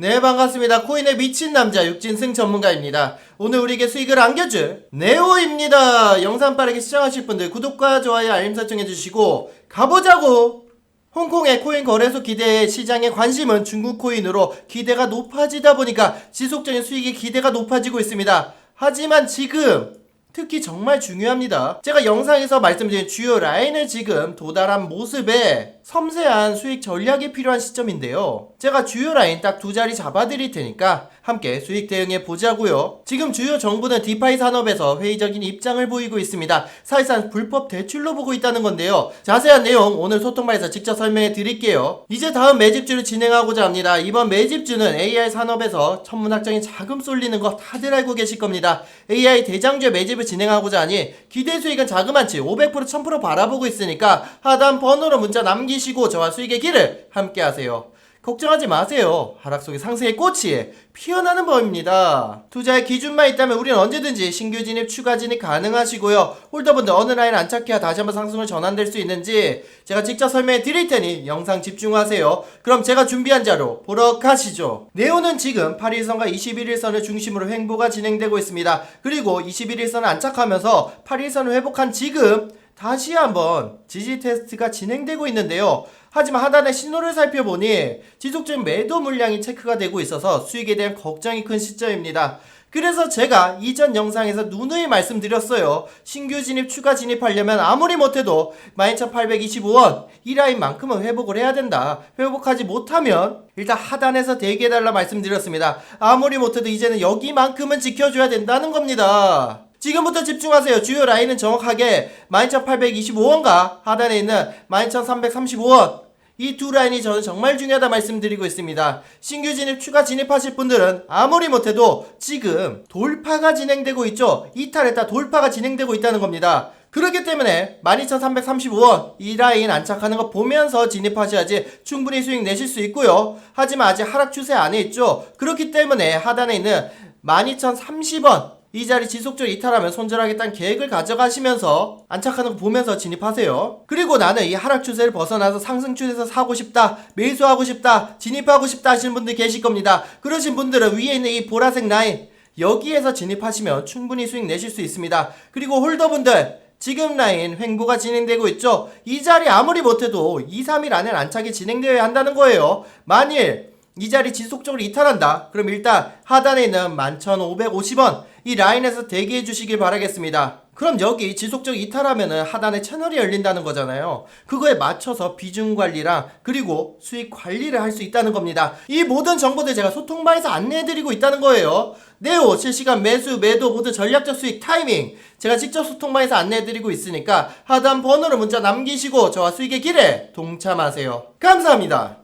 네 반갑습니다. 코인에 미친 남자 육진승 전문가입니다. 오늘 우리에게 수익을 안겨줄 네오입니다. 영상 빠르게 시청하실 분들 구독과 좋아요 알림 설정 해주시고 가보자고! 홍콩의 코인 거래소 기대에 시장의 관심은 중국 코인으로 기대가 높아지다 보니까 지속적인 수익의 기대가 높아지고 있습니다. 하지만 지금 특히 정말 중요합니다. 제가 영상에서 말씀드린 주요 라인을 지금 도달한 모습에 섬세한 수익 전략이 필요한 시점인데요. 제가 주요 라인 딱 두 자리 잡아드릴 테니까 함께 수익 대응해 보자고요. 지금 주요 정부는 디파이 산업에서 회의적인 입장을 보이고 있습니다. 사실상 불법 대출로 보고 있다는 건데요. 자세한 내용 오늘 소통방에서 직접 설명해 드릴게요. 이제 다음 매집주를 진행하고자 합니다. 이번 매집주는 AI 산업에서 천문학적인 자금 쏠리는 거 다들 알고 계실 겁니다. AI 대장주의 매집을 진행하고자 하니 기대 수익은 자그만치 500% 1000% 바라보고 있으니까 하단 번호로 문자 남기 시고 저와 수익의 길을 함께 하세요. 걱정하지 마세요. 하락 속의 상승의 꽃이 피어나는 법입니다. 투자의 기준만 있다면 우리는 언제든지 신규 진입, 추가 진입 가능하시고요. 홀더분들 어느 라인 안착해야 다시 한번 상승을 전환될 수 있는지 제가 직접 설명해 드릴 테니 영상 집중하세요. 그럼 제가 준비한 자료 보러 가시죠. 네오는 지금 8일선과 21일선을 중심으로 횡보가 진행되고 있습니다. 그리고 21일선을 안착하면서 8일선을 회복한 지금 다시 한번 지지 테스트가 진행되고 있는데요. 하지만 하단의 신호를 살펴보니 지속적인 매도 물량이 체크가 되고 있어서 수익에 대한 걱정이 큰 시점입니다. 그래서 제가 이전 영상에서 누누이 말씀드렸어요. 신규 진입, 추가 진입하려면 아무리 못해도 12,825원 이 라인만큼은 회복을 해야 된다. 회복하지 못하면 일단 하단에서 대기해달라 말씀드렸습니다. 아무리 못해도 이제는 여기만큼은 지켜줘야 된다는 겁니다. 지금부터 집중하세요. 주요 라인은 정확하게 12,825원과 하단에 있는 12,335원. 이 두 라인이 저는 정말 중요하다 말씀드리고 있습니다. 신규 진입, 추가 진입하실 분들은 아무리 못해도 지금 돌파가 진행되고 있죠. 이탈했다 돌파가 진행되고 있다는 겁니다. 그렇기 때문에 12,335원 이 라인 안착하는 거 보면서 진입하셔야지 충분히 수익 내실 수 있고요. 하지만 아직 하락 추세 안에 있죠. 그렇기 때문에 하단에 있는 12,030원 이 자리 지속적으로 이탈하면 손절하겠다는 계획을 가져가시면서 안착하는 거 보면서 진입하세요. 그리고 나는 이 하락 추세를 벗어나서 상승 추세에서 사고 싶다, 매수하고 싶다, 진입하고 싶다 하시는 분들 계실 겁니다. 그러신 분들은 위에 있는 이 보라색 라인 여기에서 진입하시면 충분히 수익 내실 수 있습니다. 그리고 홀더분들 지금 라인 횡보가 진행되고 있죠. 이 자리 아무리 못해도 2, 3일 안에 안착이 진행되어야 한다는 거예요. 만일 이 자리 지속적으로 이탈한다. 그럼 일단 하단에 있는 11,550원 이 라인에서 대기해 주시길 바라겠습니다. 그럼 여기 지속적 이탈하면은 하단에 채널이 열린다는 거잖아요. 그거에 맞춰서 비중 관리랑 그리고 수익 관리를 할 수 있다는 겁니다. 이 모든 정보들 제가 소통방에서 안내해 드리고 있다는 거예요. 네오 실시간 매수 매도 모두 전략적 수익 타이밍 제가 직접 소통방에서 안내해 드리고 있으니까 하단 번호로 문자 남기시고 저와 수익의 길에 동참하세요. 감사합니다.